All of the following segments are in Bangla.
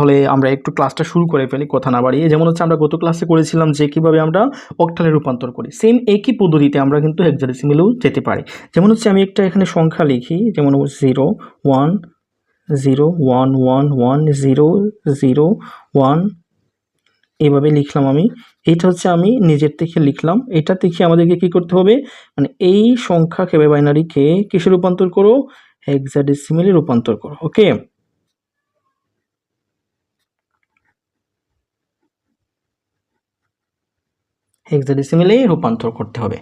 তাহলে আমরা একটু ক্লাসটা শুরু করে ফেলি, কথা না বাড়িয়ে। যেমন হচ্ছে আমরা গত ক্লাসে করেছিলাম যে কীভাবে আমরা অক্টালে রূপান্তর করি। সেম একই পদ্ধতিতে আমরা কিন্তু হেক্সাডেসিমেলেও যেতে পারি। যেমন হচ্ছে আমি একটা এখানে সংখ্যা লিখি, যেমন zero one zero one one one zero zero one এভাবে লিখলাম আমি। এটা হচ্ছে আমি নিজের থেকে লিখলাম। এটা থেকে আমাদেরকে কি করতে হবে? মানে এই সংখ্যা কেবে বাইনারিকে কিসে রূপান্তর করো? হেক্সাডেসিমেলে রূপান্তর করো ওকে হেক্সাডেসিমেলে রূপান্তর করতে হবে।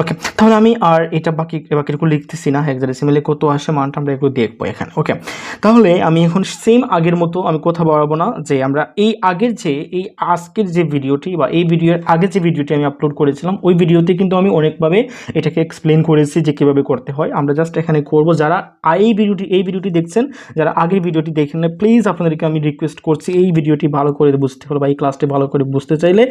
ওকে তাহলে আমি আর এটা বাকি বাকিটুকু লিখতেছি না হেক্সাডেসিমেলে কত আসে মানটা আমরা একটু দেখব এখানে। ওকে তাহলে আমি এখন সেম আগের মতো আমি কথা বাড়াবো না, যে আমরা এই আগের যে, এই আজকের যে ভিডিওটি বা এই ভিডিওর আগের যে ভিডিওটি আমি আপলোড করেছিলাম, ওই ভিডিওতে কিন্তু আমি অনেকভাবে এটাকে এক্সপ্লেন করেছি যে কীভাবে করতে হয়। আমরা জাস্ট এখানে করব, যারা এই ভিডিওটি এই ভিডিওটি দেখছেন, যারা আগের ভিডিওটি দেখেন না প্লিজ আপনাদেরকে আমি রিকোয়েস্ট করছি এই ভিডিওটি ভালো করে বুঝতে হলে বা এই ক্লাসটি ভালো করে বুঝতে চাইলে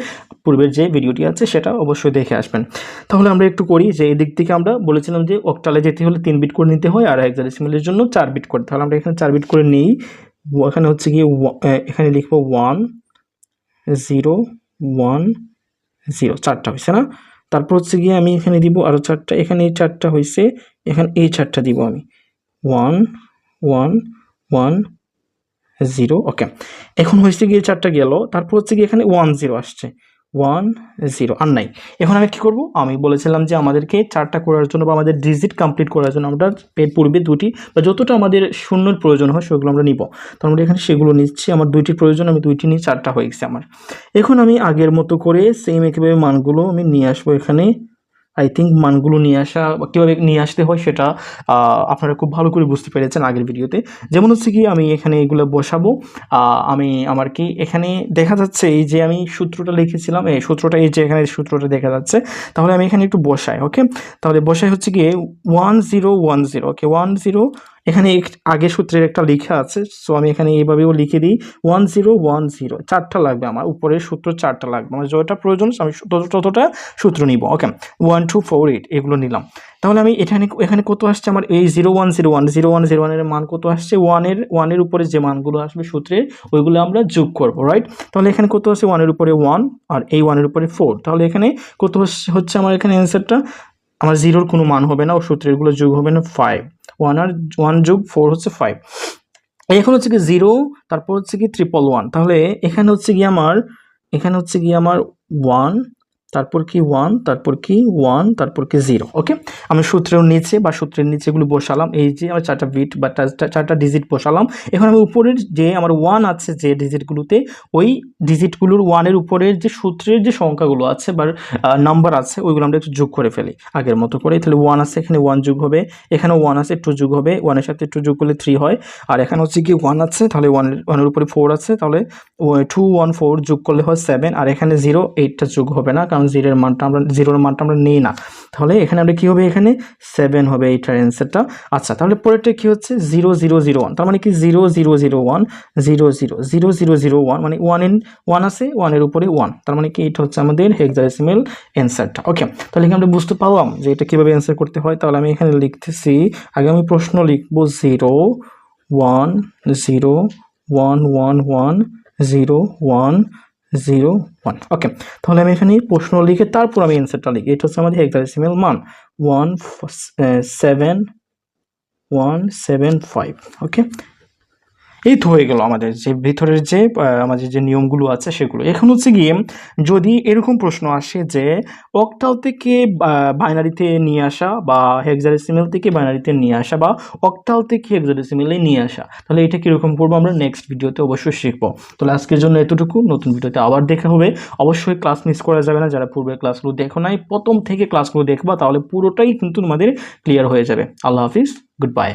পূর্বের যে ভিডিওটি সেটা অবশ্যই দেখে আসবেন। তাহলে আমরা একটু করি যে এই দিক থেকে আমরা বলেছিলাম যে অক্টালে যেতে হলে তিন বিট করে নিতে হয় আর হেক্সাডেসিমেলের জন্য চার বিট করতে তাহলে আমরা এখানে চার বিট করে নিই। এখানে হচ্ছে গিয়ে এখানে লিখব ওয়ান জিরো ওয়ান জিরো চারটা হয়েছে না? তারপর হচ্ছে গিয়ে আমি এখানে দিব আরও চারটা। এখানে এই চারটা হয়েছে, এখানে এই চারটা দিব আমি। One one one zero okay. এখন হয়েছে গিয়ে চারটা গেল। তারপর হচ্ছে গিয়ে এখানে ওয়ান জিরো আসছে। One zero. আর নাই। এখন আমি কী করব? আমি বলেছিলাম যে আমাদেরকে চারটা করার জন্য বা আমাদের ডিজিট কমপ্লিট করার জন্য আমরা এর পূর্বে দুটি বা যতটা আমাদের শূন্যর প্রয়োজন হয় সেগুলো আমরা নিব। তো আমরা এখানে সেগুলো নিচ্ছি। আমার দুইটি প্রয়োজন, আমি দুইটি নিয়ে চারটা হয়ে গেছে আমার। এখন আমি আগের মতো করে সেম একইভাবে মানগুলো আমি নিয়ে আসব এখানে। আই থিঙ্ক মানগুলো নিয়ে আসা, কীভাবে নিয়ে আসতে হয় সেটা আপনারা খুব ভালো করে বুঝতে পেরেছেন আগের ভিডিওতে। যেমন হচ্ছে কি, আমি এখানে এগুলো বসাবো। আমি আমার কি এখানে দেখা যাচ্ছে এই যে আমি সূত্রটা লিখেছিলাম, এই সূত্রটা, এই যে এখানে সূত্রটা দেখা যাচ্ছে, তাহলে আমি এখানে একটু বসাই ওকে তাহলে বসাই হচ্ছে কি one zero one zero okay one zero এখানে আগে সূত্রের একটা লেখা আছে সো আমি এখানে এইভাবেও লিখে দিই ওয়ান জিরো ওয়ান জিরো চারটা লাগবে আমার, উপরের সূত্র চারটা লাগবে আমার যতটা প্রয়োজন আমি তত- ততটা সূত্র নিব okay one two four eight এগুলো নিলাম। তাহলে আমি এখানে এখানে কত আসছে আমার, এই zero one zero one zero one zero ওয়ানের মান কত আসছে? ওয়ানের ওয়ানের উপরে যে মানগুলো আসবে সূত্রের, ওইগুলো আমরা যোগ করব রাইট তাহলে এখানে কত আছে ওয়ানের উপরে ওয়ান আর এই ওয়ানের উপরে ফোর তাহলে এখানে কত হচ্ছে আমার এখানে অ্যান্সারটা আমার জিরোর কোনো মান হবে না, ও সূত্রেরগুলো যোগ হবে না ফাইভ ওয়ান আর ওয়ান যোগ ফোর হচ্ছে ফাইভ এখন হচ্ছে কি জিরো তারপর হচ্ছে কি ট্রিপল ওয়ান তাহলে এখানে হচ্ছে কি আমার, এখানে হচ্ছে কি আমার ওয়ান তারপর কি ওয়ান তারপর কি ওয়ান তারপর কি জিরো ওকে আমি সূত্রের নিচে বা সূত্রের নিচে এগুলো বসালাম, এই যে আমার চারটা বিট বা চারটা- চারটা ডিজিট বসালাম। এখন আমি উপরের যে আমার ওয়ান আছে যে ডিজিটগুলোতে ওই ডিজিটগুলোর ওয়ানের উপরের যে সূত্রের যে সংখ্যাগুলো আছে বা নাম্বার আছে, ওইগুলো আমরা একটু যোগ করে ফেলি, আগের মতো করে তাহলে ওয়ান আছে, এখানে ওয়ান যোগ হবে এখানে ওয়ান আছে টু যোগ হবে ওয়ানের সাথে টু যোগ করলে থ্রি হয়। আর এখানে হচ্ছে কি ওয়ান আছে, তাহলে ওয়ানের ওয়ানের উপরে ফোর আছে, তাহলে টু ওয়ান ফোর যোগ করলে হয় সেভেন আর এখানে জিরো এইটটা যোগ হবে না, কারণ জিরোর মানটা আমরা, জিরোর মানটা আমরা নিই না। তাহলে এখানে আমরা কী হবে এখানে? সেভেন হবে এইটার অ্যান্সারটা আচ্ছা তাহলে পরেরটা কী হচ্ছে? জিরো জিরো জিরো ওয়ান তার মানে কি? Zero zero zero one zero zero zero zero zero one মানে ওয়ান ইন ওয়ান আছে ওয়ানের উপরে ওয়ান তার মানে কি? এটা হচ্ছে আমাদের হেক্সাডেসিমেল অ্যান্সারটা ওকে তাহলে এখানে আমরা বুঝতে পারলাম যে এটা কীভাবে অ্যান্সার করতে হয়। তাহলে আমি এখানে লিখতেছি, আগে আমি প্রশ্ন লিখব zero one zero one one one zero one zero one. Okay, তাহলে আমি এখানে প্রশ্ন লিখে তারপর আমি অ্যান্সারটা লিখি। এটা হচ্ছে আমাদের হেক্সাডেসিমেল মান। One seven one seven five okay এই তো হয়ে গেল আমাদের যে ভিতরের যে আমাদের যে নিয়মগুলো আছে সেগুলো। এখন হচ্ছে গিয়ে, যদি এরকম প্রশ্ন আসে যে অক্টাল থেকে বাইনারিতে নিয়ে আসা বা হেক্সাডেসিমেল থেকে বাইনারিতে নিয়ে আসা বা অক্টাল থেকে হেক্সাডেসিমেলে নিয়ে আসা, তাহলে এটা কীরকম করব আমরা নেক্সট ভিডিওতে অবশ্যই শিখব। তাহলে আজকের জন্য এতটুকু। নতুন ভিডিওতে আবার দেখা হবে। অবশ্যই ক্লাস মিস করা যাবে না। যারা পূর্বের ক্লাসগুলো দেখো নাই, প্রথম থেকে ক্লাসগুলো দেখবা, তাহলে পুরোটাই কিন্তু তোমাদের ক্লিয়ার হয়ে যাবে। আল্লাহ হাফিজ গুড বাই